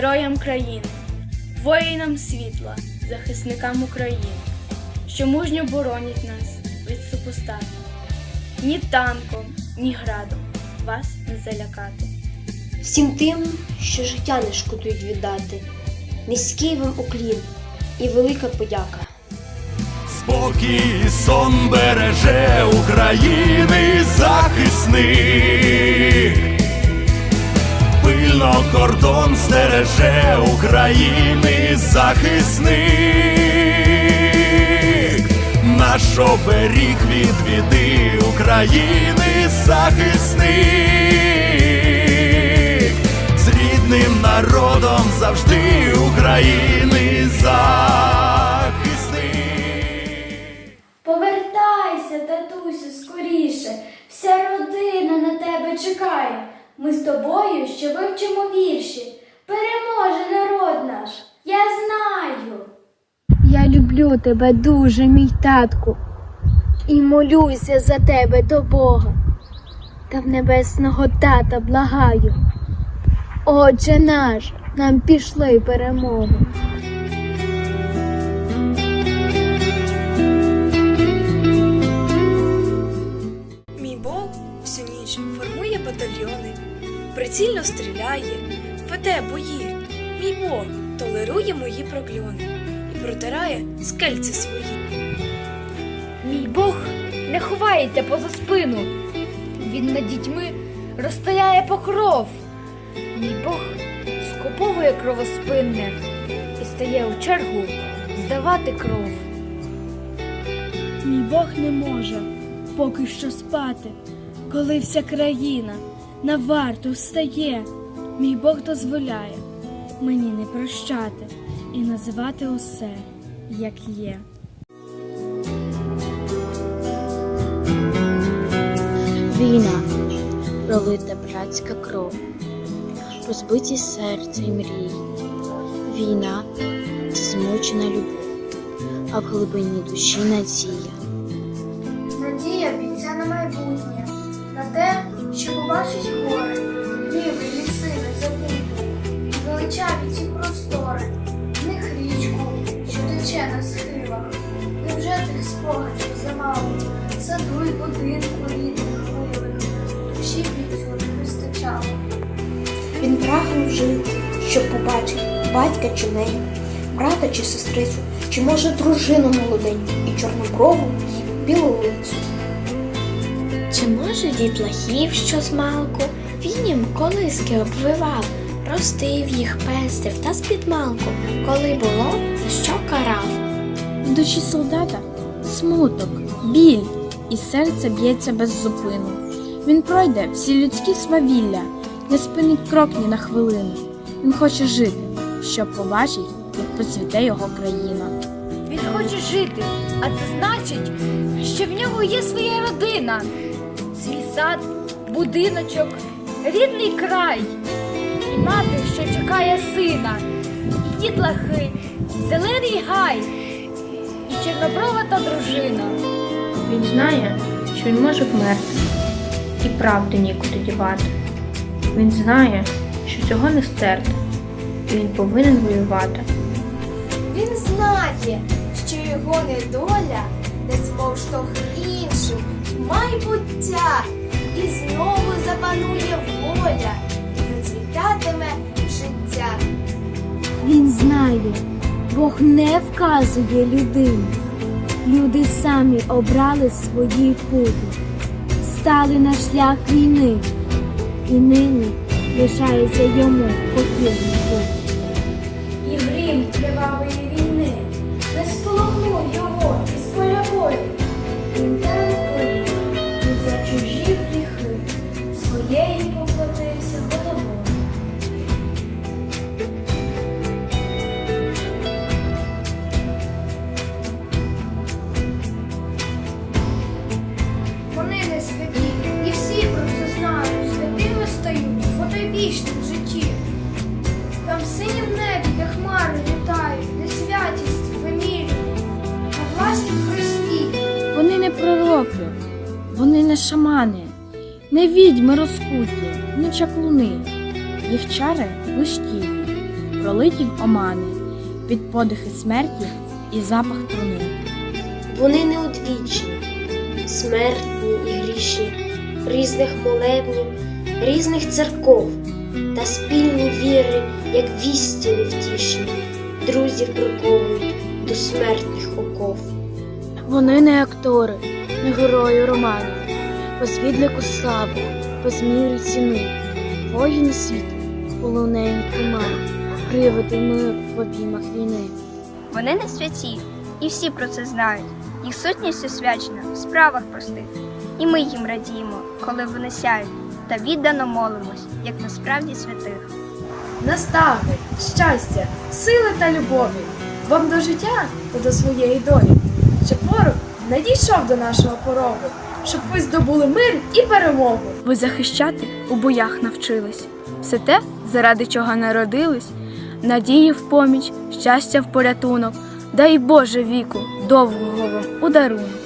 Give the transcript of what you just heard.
героям країни, воїнам світла, захисникам України, що мужньо боронять нас від супостатів. Ні танком, ні градом вас не залякати. всім тим, що життя не шкодують віддати. Низький вам уклін і велика подяка. Спокій сон береже України захисник. Пильно кордон стереже України захисник. Наш оберіг від біди України захисник. З рідним народом завжди України захисник. Повертайся, татусю, скоріше. Вся родина на тебе чекає. Ми з тобою ще вивчимо вірші. Переможе народ наш, я знаю. Я люблю тебе дуже, мій татку, і молюся за тебе до Бога. Та в небесного тата благаю. Отче наш, нам пішли перемогу. Прицільно стріляє, веде бої. Мій Бог толерує мої прокльони і протирає скельці свої. Мій Бог не ховається поза спину. Він над дітьми розстеляє покров. Мій Бог скуповує кровоспинне і стає у чергу здавати кров. Мій Бог не може поки що спати, коли вся країна на варту встає. Мій Бог дозволяє мені не прощати і називати усе, як є. Війна, пролита братська кров, розбиті серця й мрії. Війна це змучена любов, а в глибині душі надія. Надія бійця на майбутнє, що побачить горе, ніби ліси незабутні, величаві ці простори, в них річку, що тече на схилах. Невже цих спогадів замало, саду й будинку рідних милих, душі бійцю не вистачало. Він прагнув жити, щоб побачити батька чи неї, брата чи сестрицю, чи може дружину молоденьку і чорноброву й білолицю. Чи може дітлахів, що змалку, він їм колиски обвивав, ростив їх, пестив та спідмалку, коли було, за що карав. В душі солдата смуток, біль, і серце б'ється без зупину. Він пройде всі людські свавілля, не спинить крок ні на хвилину. Він хоче жити, щоб побачить, як процвіте його країна. Він хоче жити, а це значить, що в нього є своя родина, сад, будиночок, рідний край, і мати, що чекає сина, і дітлахи, зелений гай і чорноброва та дружина. Він знає, що він може вмерти, і правди нікуди дівати. Він знає, що цього не стерти, і він повинен воювати. Він знає, що його недоля дасть поштовх іншим майбуття, і знову запанує воля, і процвітатиме життя. Він знає, Бог не вказує людині. Люди самі обрали свої пути, стали на шлях війни, і нині лишається йому покірний бути. Не вони не шамани, не відьми розкуті, не чаклуни, їх чари лиш ті, пролиті в омани, під подихи смерті і запах труни. Вони не одвічні, смертні і грішні, різних молебнів, різних церков та спільні віри, як вісті невтішні, друзів приковують до смертних оков. Вони не актори, не герої романів, без відліку слави, без міри ціни, воїни світу, полонені тумані, приводи мир в обіймах війни. Вони не святі, і всі про це знають. Їх сутність освячена в справах простих. І ми їм радіємо, коли вони сяють, та віддано молимось, як насправді святих. Настави, щастя, сили та любові, вам до життя та до своєї долі, щоб ворог не дійшов до нашого порогу, щоб ви здобули мир і перемогу. Ви захищати у боях навчились. Все те, заради чого народились, надії в поміч, щастя в порятунок, дай Боже віку, довгого вам у дарунок.